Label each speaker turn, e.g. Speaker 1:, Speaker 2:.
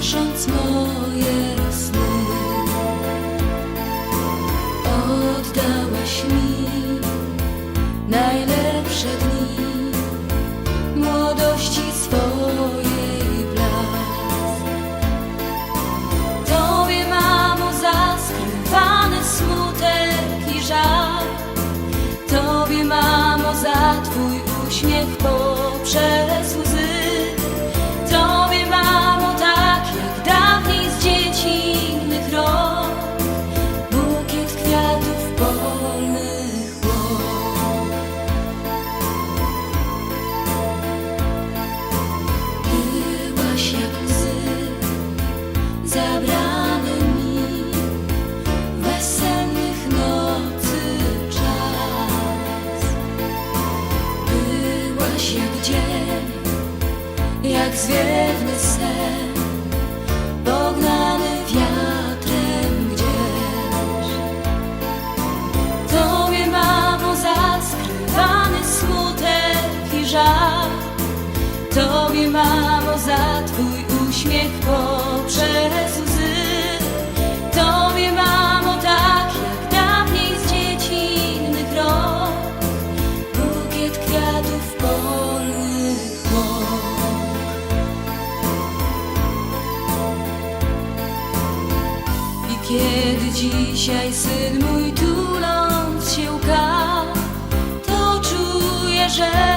Speaker 1: dręcząc moje sny. Oddałaś mi najlepsze dni młodości swojej blask. Tobie, mamo, zaskrywany smutek i żal. Tobie, mamo, za Twój uśmiech poprzez jak zwiewny sen Pognany wiatrem gdzieś. Tobie mamo zaskrywany smutek i żal. Tobie mamo za Twój uśmiech po Kiedy dzisiaj syn mój tuląc się łka, to czuję, że